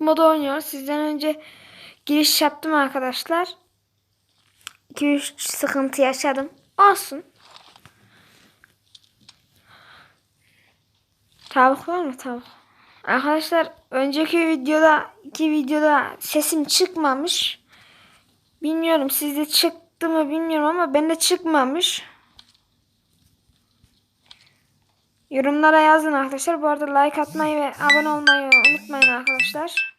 modu oynuyoruz. Sizden önce giriş yaptım arkadaşlar. 2-3 sıkıntı yaşadım. Olsun. Tavuk var mı tavuk? Arkadaşlar önceki videoda iki videoda sesim çıkmamış. Bilmiyorum sizde çıktı mı bilmiyorum ama bende çıkmamış. Yorumlara yazın arkadaşlar. Bu arada like atmayı ve abone olmayı unutmayın arkadaşlar.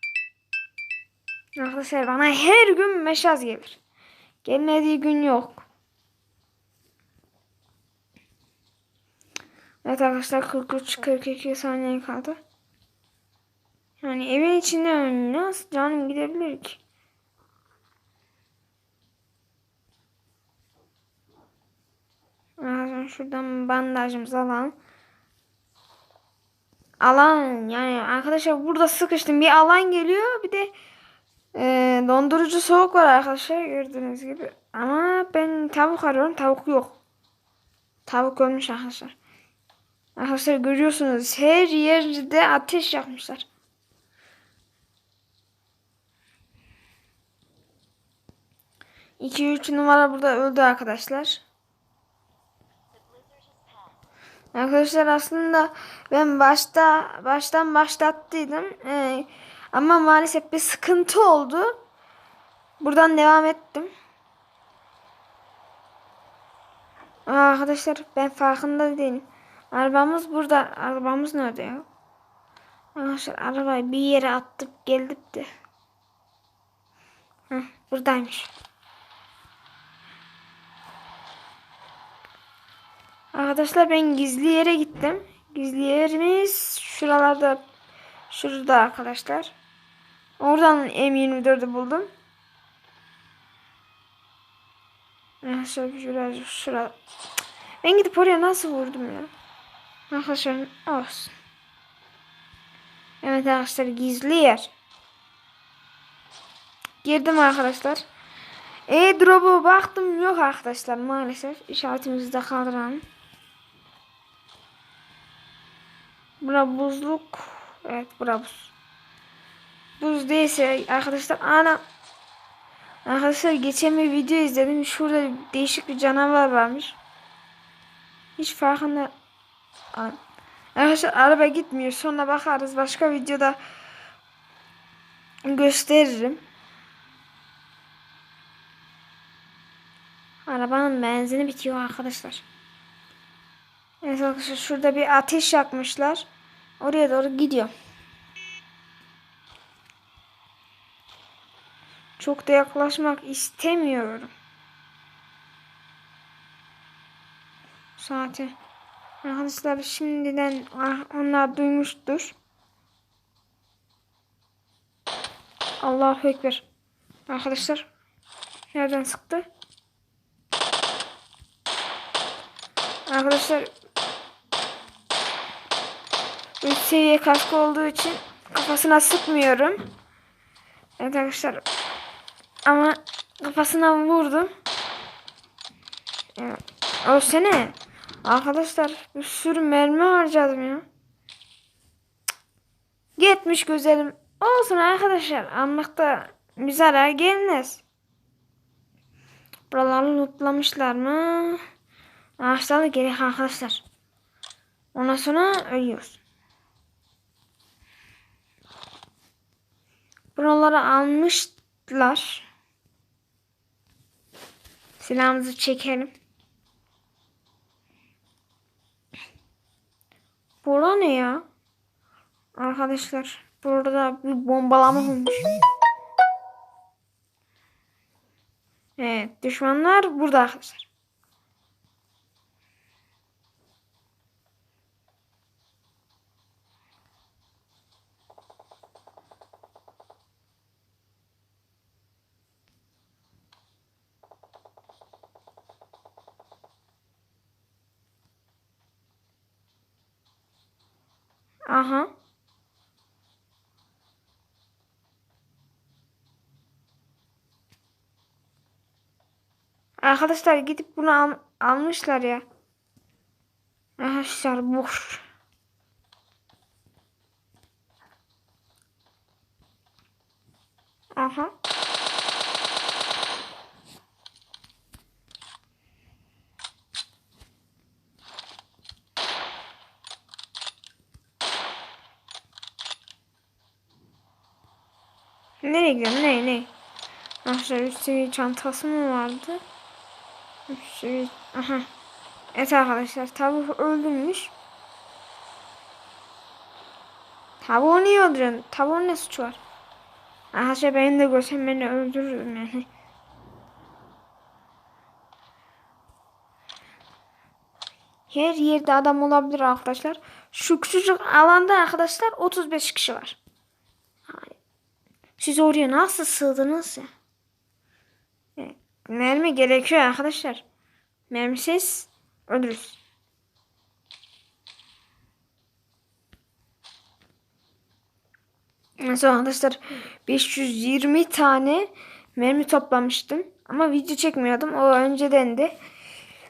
Arkadaşlar bana her gün mesaj gelir. Gelmediği gün yok. Evet arkadaşlar 43-42 saniye kaldı. Yani evin içinde nasıl canım gidebilir ki? Şuradan bandajımızı alalım. Alan yani arkadaşlar burada sıkıştım. Bir alan geliyor bir de e, dondurucu soğuk var arkadaşlar gördüğünüz gibi. Ama ben tavuk arıyorum tavuk yok. Tavuk ölmüş arkadaşlar. Arkadaşlar görüyorsunuz her yerde ateş yakmışlar. İki üç numara burada öldü arkadaşlar. Arkadaşlar aslında ben başta baştan başlattıydım. Ee, ama maalesef bir sıkıntı oldu. Buradan devam ettim. Arkadaşlar ben farkında değilim. Arabamız burada. Arabamız nerede ya? Arkadaşlar arabayı bir yere attık geldik de. Heh, buradaymış. Arkadaşlar ben gizli yere gittim. Gizli yerimiz şuralarda. Şurada arkadaşlar. Oradan M24'ü buldum. Arkadaşlar şurada, şurada. Ben gidip oraya nasıl vurdum ya? Arkadaşlar olsun. Evet arkadaşlar gizli yer. Girdim arkadaşlar. E-drop'u baktım yok arkadaşlar maalesef. İşaretimizi de kaldıralım. Bura buzluk. Evet bura buz. Buz değilse arkadaşlar ana Arkadaşlar geçen bir video izledim. Şurada değişik bir canavar varmış. Hiç farkında Arkadaşlar araba gitmiyor. Sonra bakarız. Başka videoda gösteririm. Arabanın benzini bitiyor arkadaşlar. Evet arkadaşlar şurada bir ateş yakmışlar. Oraya doğru gidiyor. Çok da yaklaşmak istemiyorum. Saate. Arkadaşlar şimdiden ah, onlar duymuştur. Allahu Ekber. Arkadaşlar nereden sıktı? Arkadaşlar 3 seviye kask olduğu için kafasına sıkmıyorum. Evet arkadaşlar ama kafasına vurdum. Evet. Ölsene. Arkadaşlar bir sürü mermi harcadım ya. Gitmiş güzelim. Olsun arkadaşlar. Almakta bir zarar gelmez. Buraları lootlamışlar mı? Ağaçlarla gerek arkadaşlar. Ondan sonra ölüyoruz. Buraları almışlar. Silahımızı çekelim. Bura ne ya? Arkadaşlar burada bir bombalama olmuş. Evet düşmanlar burada arkadaşlar. Aha. Arkadaşlar gidip bunu al almışlar ya. Arkadaşlar boş. Aha. Nereye gidiyorsun? Ne ne? Arkadaşlar üst seviye çantası mı vardı? Üst seviye... Aha. Evet arkadaşlar tavuk öldürmüş. Tavuğu niye öldürüyorsun? Tavuğun ne suçu var? Arkadaşlar beni de görsem beni öldürürüm yani. Her yerde adam olabilir arkadaşlar. Şu küçücük alanda arkadaşlar 35 kişi var. Siz oraya nasıl sığdınız ya? Evet, Mermi gerekiyor arkadaşlar. Mermisiz ölürüz. Mesela arkadaşlar 520 tane mermi toplamıştım. Ama video çekmiyordum. O önceden de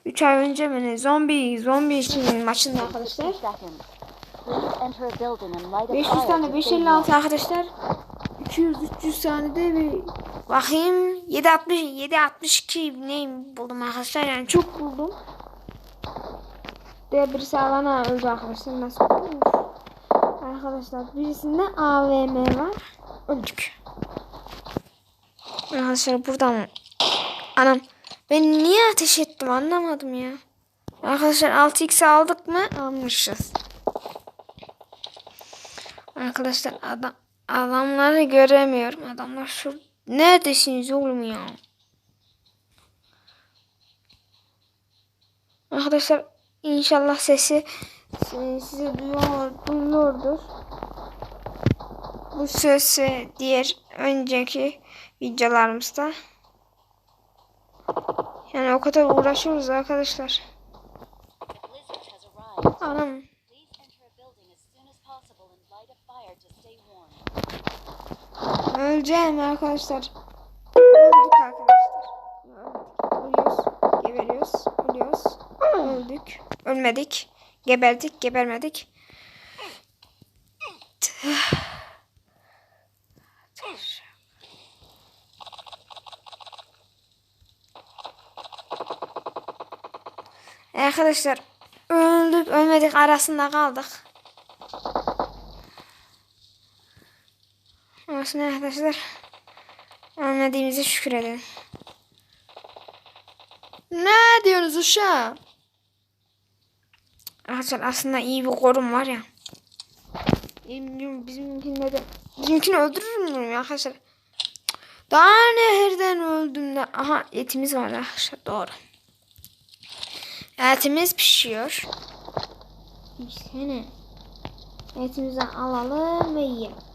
3 ay önce ne? Zombi, zombi için maçında arkadaşlar. seconds. Please enter a building and light a 500 fire tane to 556 arkadaşlar. 200 300 tane de bir bakayım 760 762 neyim buldum arkadaşlar yani çok buldum. De birisi alana öldü arkadaşlar nasıl olmuş? Arkadaşlar birisinde AVM var. Öldük. Arkadaşlar buradan anam ben niye ateş ettim anlamadım ya. Arkadaşlar 6x aldık mı? Almışız. Arkadaşlar adam adamları göremiyorum. Adamlar şu neredesiniz oğlum ya? Arkadaşlar inşallah sesi size duyuyor, duyuyordur. Bu ve diğer önceki videolarımızda. Yani o kadar uğraşıyoruz arkadaşlar. Anam. Öleceğim arkadaşlar. Öldük arkadaşlar. Ölüyoruz. Geberiyoruz. Ölüyoruz. Öldük. Ölmedik. Geberdik. Gebermedik. Arkadaşlar öldük ölmedik arasında kaldık. Olsun arkadaşlar. Ölmediğimize şükür edelim. Ne diyorsunuz uşağım? Arkadaşlar aslında iyi bir korum var ya. Bizim, bizimkinde de bizimkini öldürür müyüm arkadaşlar? Daha nehirden öldüm de. Aha etimiz var arkadaşlar doğru. Etimiz pişiyor. Pişsene. Etimizi alalım ve yiyelim.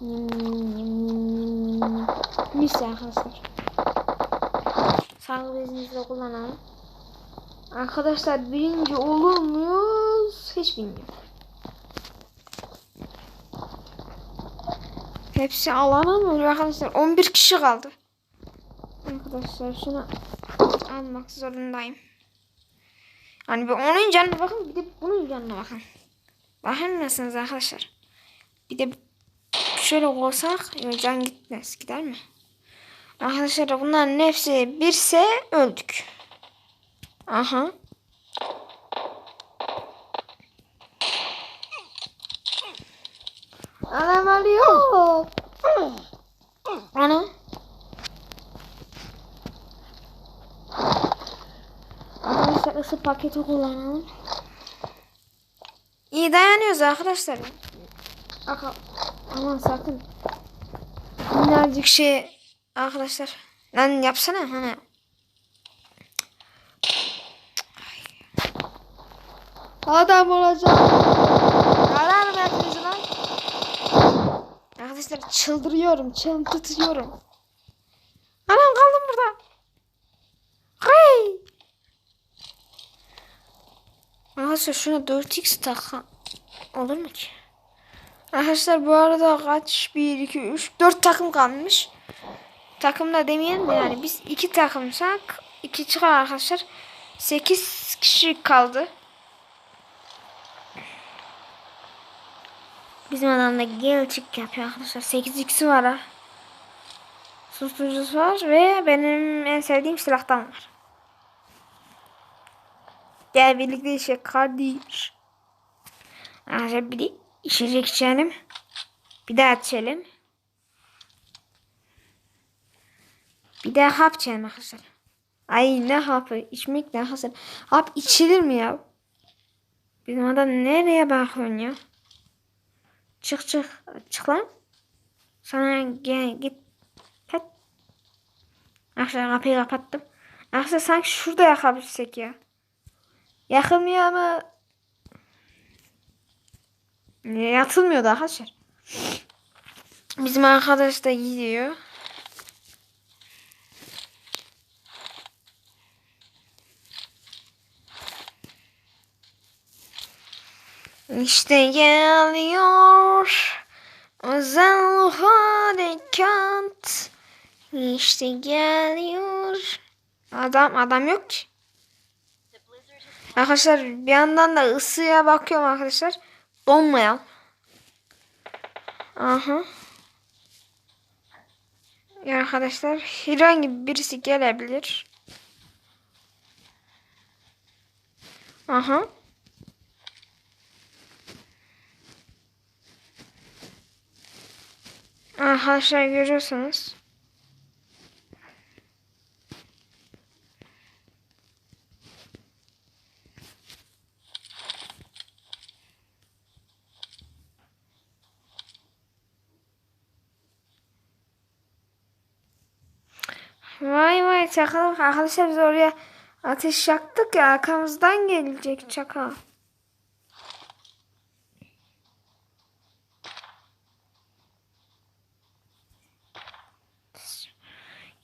Yum. Mis arkadaşlar. Sağlık bezinizle kullanalım. Arkadaşlar birinci olur muyuz? Hiç bilmiyorum. Hepsi alana mı oluyor arkadaşlar? 11 kişi kaldı. Arkadaşlar şunu almak zorundayım. Hani bir onun canına bakın bir de bunun canına bakın. Bakar mısınız arkadaşlar? Bir de şöyle olsak can gitmez. Gider mi? Arkadaşlar bunların hepsi birse öldük. Aha. Anam ölüyor. Ana. Arkadaşlar ısı paketi kullanalım. İyi dayanıyoruz arkadaşlar. Aka, aman sakın. Minnacık şey arkadaşlar. Lan yapsana hani. Adam olacak. Yarar mı hepinizi lan? Arkadaşlar çıldırıyorum, çıldırtıyorum. Anam kaldım burada. Hey. Arkadaşlar şuna 4x taka olur mu ki? Arkadaşlar bu arada kaç? 1, 2, 3, 4 takım kalmış. Takımda demeyelim de yani biz 2 takımsak 2 çıkar arkadaşlar. 8 kişi kaldı. Bizim adamda gel çık yapıyor arkadaşlar. 8x'i var ha. Susturucusu var ve benim en sevdiğim silahtan var. Gel birlikte işe kardeş. Arkadaşlar bir içecek içelim. Bir daha içelim. Bir daha hap içelim arkadaşlar. Ay ne hapı içmek ne arkadaşlar. Hap içilir mi ya? Bizim adam nereye bakıyorsun ya? Çık çık. Çık lan. Sana gel git. Pet. Arkadaşlar kapıyı kapattım. Arkadaşlar sanki şurada yakabilsek ya. Yakılmıyor ama yatılmıyor da arkadaşlar. Bizim arkadaş da gidiyor. İşte geliyor özel harekat. İşte geliyor. Adam adam yok ki. Arkadaşlar bir yandan da ısıya bakıyorum arkadaşlar. Donmayalım. Aha. Ya arkadaşlar herhangi birisi gelebilir. Aha. Arkadaşlar görüyorsunuz. Çakal. Arkadaşlar biz oraya ateş yaktık ya arkamızdan gelecek çakal.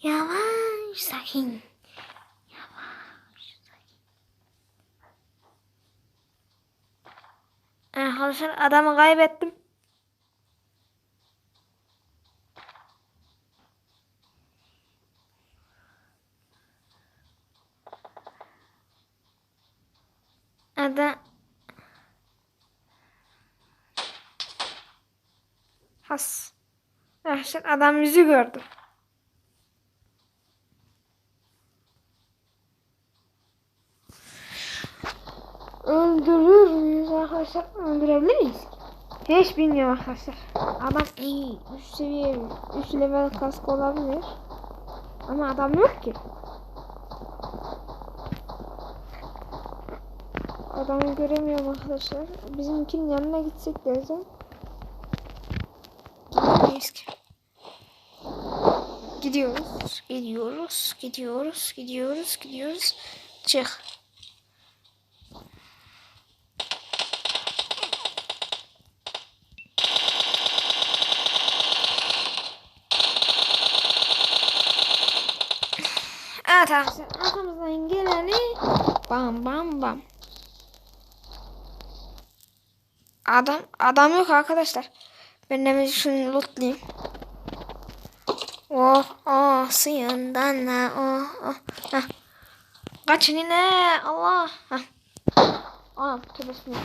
Yavaş sakin. Yavaş sakin. Arkadaşlar adamı kaybettim. Adam Has. Arkadaşlar adam yüzü gördü. Öldürür müyüz arkadaşlar? Öldürebilir miyiz? Hiç bilmiyorum arkadaşlar. Adam iyi. Üst seviye, üst level kask olabilir. Ama adam yok ki. Adamı göremiyorum arkadaşlar. Bizimkinin yanına gitsek desem. Gidemeyiz. Gidiyoruz, gidiyoruz, gidiyoruz, gidiyoruz, gidiyoruz. Çık. Evet arkadaşlar arkamızdan geleni bam bam bam. Adam adam yok arkadaşlar. Ben hemen şunu lootlayayım. Oh oh suyundan da oh oh. Heh. Kaçın yine Allah. Heh. Anam tövbe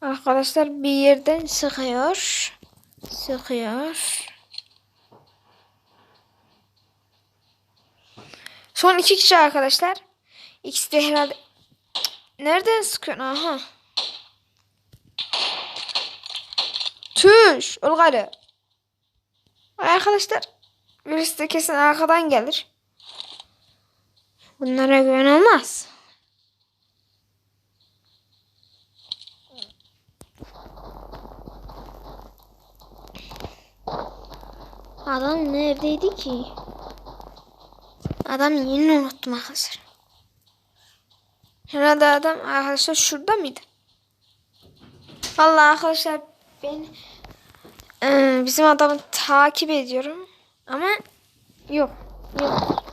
Arkadaşlar bir yerden sıkıyor. Sıkıyor. Son iki kişi arkadaşlar. İkisi de herhalde... Nereden sıkıyorsun? Aha. Tüş. Ol gayrı. Arkadaşlar. Birisi de kesin arkadan gelir. Bunlara güven olmaz. Adam neredeydi ki? Adam yeni unuttum arkadaşlar. Herhalde adam arkadaşlar şurada mıydı? Vallahi arkadaşlar ben e, bizim adamı takip ediyorum ama yok yok.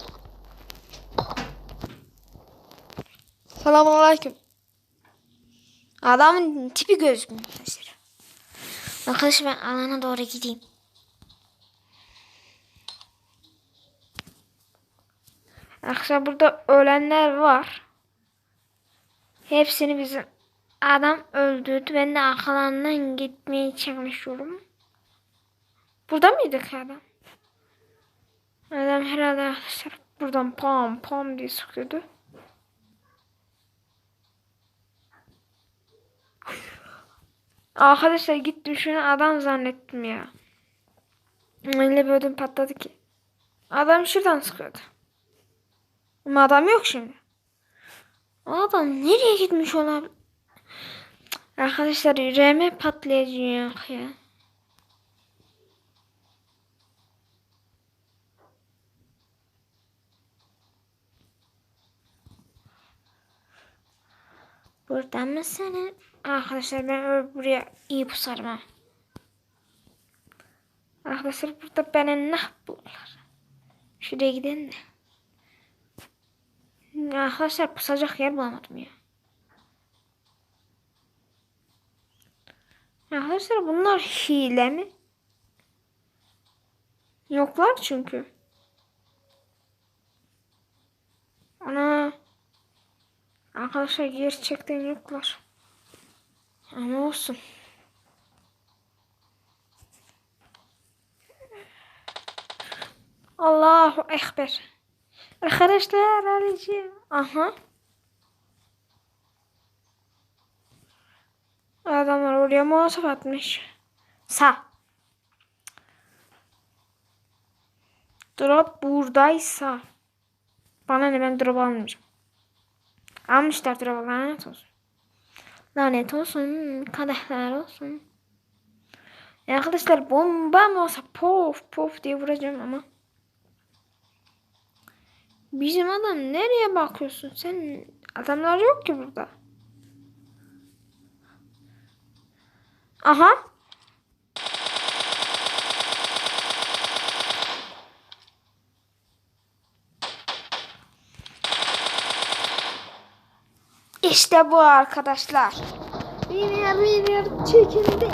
Selamun aleyküm. Adamın tipi gözükmüyor arkadaşlar. Arkadaşlar ben alana doğru gideyim. Arkadaşlar burada ölenler var. Hepsini bizim adam öldürdü. Ben de arkalarından gitmeye çalışıyorum. Burada mıydık adam? Adam herhalde arkadaşlar buradan pam pam diye sıkıyordu. Arkadaşlar gittim şunu adam zannettim ya. Öyle bir ödüm patladı ki. Adam şuradan sıkıyordu. Ama adam yok şimdi. Adam nereye gitmiş olabilir? Arkadaşlar yüreğime patlayacak ya. Burada mısın? Arkadaşlar ben buraya iyi pusarım. Arkadaşlar burada beni nah bulurlar. Şuraya gidelim de. Arkadaşlar pusacak yer bulamadım ya. Arkadaşlar bunlar hile mi? Yoklar çünkü. Ana. Arkadaşlar gerçekten yoklar. Ama olsun. Allahu Ekber. Arkadaşlar alacağım. Aha. Adamlar oraya molotof atmış. Sağ. Drop buradaysa. Bana ne ben drop almayacağım. Almışlar drop lanet olsun. Lanet olsun. Kadehler olsun. Ya arkadaşlar bomba mı olsa pof pof diye vuracağım ama. Bizim adam nereye bakıyorsun sen? Adamlar yok ki burada. Aha. İşte bu arkadaşlar. Winner winner çekildi.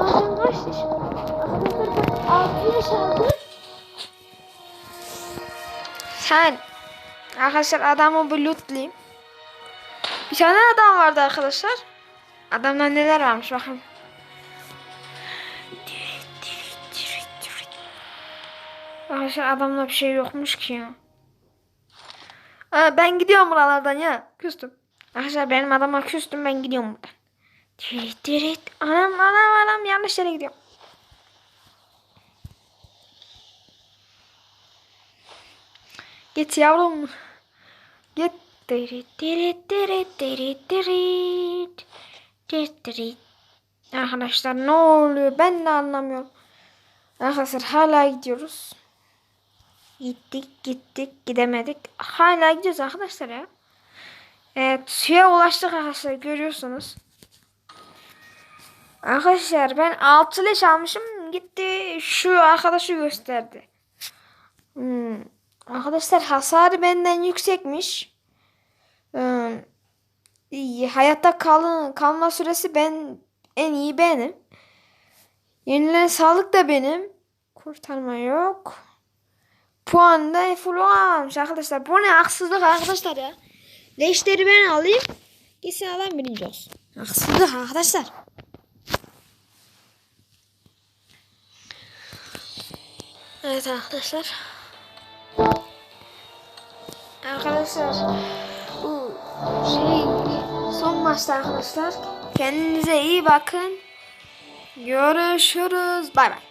Ağzım kaç yaşında? Arkadaşlar ben 6 yaş aldım. Sen. Arkadaşlar adamı bir lootlayayım. Bir tane adam vardı arkadaşlar. Adamda neler varmış bakın. Arkadaşlar adamda bir şey yokmuş ki ya. Aa, ben gidiyorum buralardan ya. Küstüm. Arkadaşlar benim adama küstüm ben gidiyorum buradan. Dirit dirit. Anam anam anam yanlış yere gidiyorum. Git yavrum. Git. Dirit dirit dirit dirit dirit. Dirit. Arkadaşlar ne oluyor ben de anlamıyorum. Arkadaşlar hala gidiyoruz. Gittik gittik gidemedik. Hala gidiyoruz arkadaşlar ya. Evet suya ulaştık arkadaşlar görüyorsunuz. Arkadaşlar ben 6 leş almışım gitti şu arkadaşı gösterdi. Hmm. Arkadaşlar hasarı benden yüksekmiş. Hmm. Hayatta kal kalma süresi ben en iyi benim. Yenilen sağlık da benim. Kurtarma yok. Puan da full almış arkadaşlar. Bu ne haksızlık arkadaşlar ya. Leşleri ben alayım. Gitsin adam birinci olsun. Haksızlık arkadaşlar. Evet arkadaşlar. Arkadaşlar bu şey son maçta arkadaşlar. Kendinize iyi bakın. Görüşürüz. Bay bay.